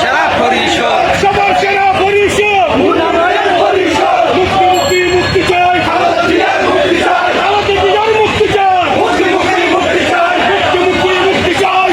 সেরা পরিষদ সবার সেরা পরিষদ মুক্তি মুক্তি মুক্তি চাই ভারতের জিয়ার মুক্তি চাই মুক্তি মুক্তি মুক্তি চাই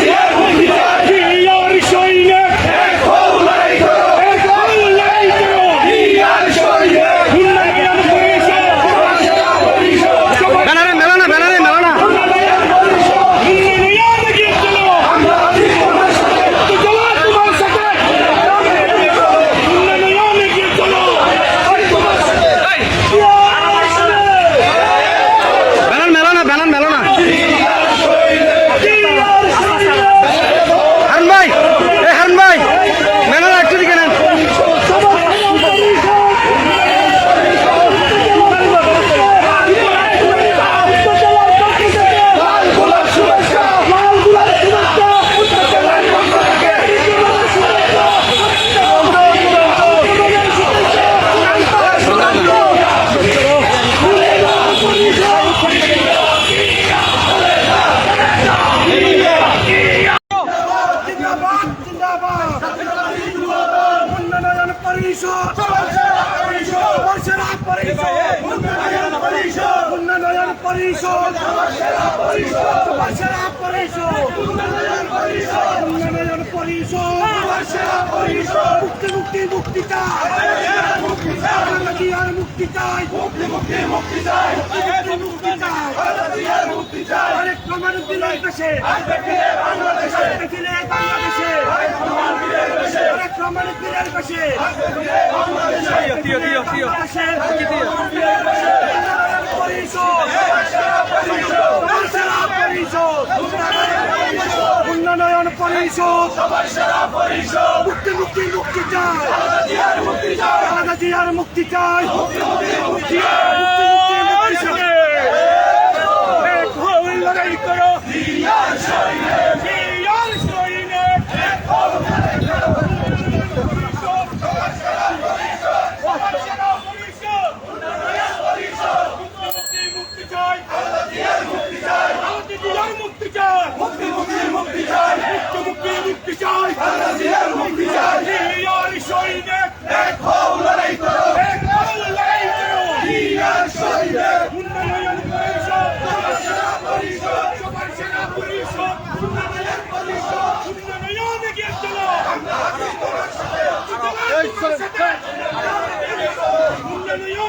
জিয়ার সৈনিক এক হও লড়াই করো উন্নয়ন পরিষদ সবার ব্যানারে মেলা না ব্যানারে মেলা না উন্নয়ন গিয়ে চলো তো চলো তোমার সাথে উন্নয়ন গিয়ে চলো ব্যানার মেলা না ব্যানার মেলা না হারুন ভাই এ হারুন ভাই মেলা না একটু দিকে নেন জিন্দাবাদ জিন্দাবাদ উন্নয়ন পরিষদ। উন্নয়ন পরিষদ। উন্নয়ন পরিষদ। মুক্তি মুক্তি মুক্তি চাই। মুক্তি চাই। মুক্তি চাই। মুক্তি মুক্তি মুক্তি চাই। মুক্তি মুক্তি চাই। বাংলাদেশে বাংলাদেশে আরেক প্রমাণ দিলের দেশে বাংলাদেশে দিও দিও পরিষদ বর্ষরা পরিষদ উন্নয়ন পরিষদ মুক্তি মুক্তি মুক্তি চাই জিয়ার সৈনিক এক হও লড়াই করো মুক্তি চাই মুক্তি চাই মুক্তি চাই মুক্তি মুক্তি মুক্তি চাই মুক্তি মুক্তি মুক্তি চাই মুক্তি চাই জিয়ার সৈনিক এক হও লড়াই করো এক হও লড়াই করো জিয়ার সৈনিক উন্নয়ন পরিষদ সবার পরিষদ সবার সেনা পরিষদ উন্নয়ন পরিষদ উন্নয়ন গিয়ে চলো উন্নয়ন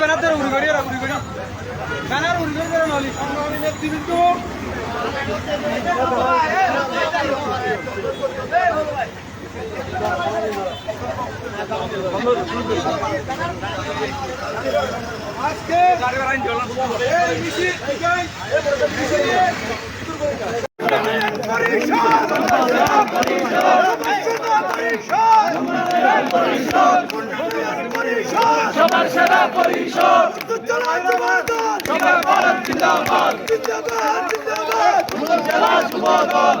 বানাতে উড়িগড়ি আর উড়িগড়ি ব্যানার উড়িগড়ি করে নলি দিবি তো আজকে গাড়ি বাড়াইন জল এই মিছি সবার সেরা পরিষদ। সবার ভারত জিন্দাবাদ। জিন্দাবাদ জিন্দাবাদ। জেলা যুবদল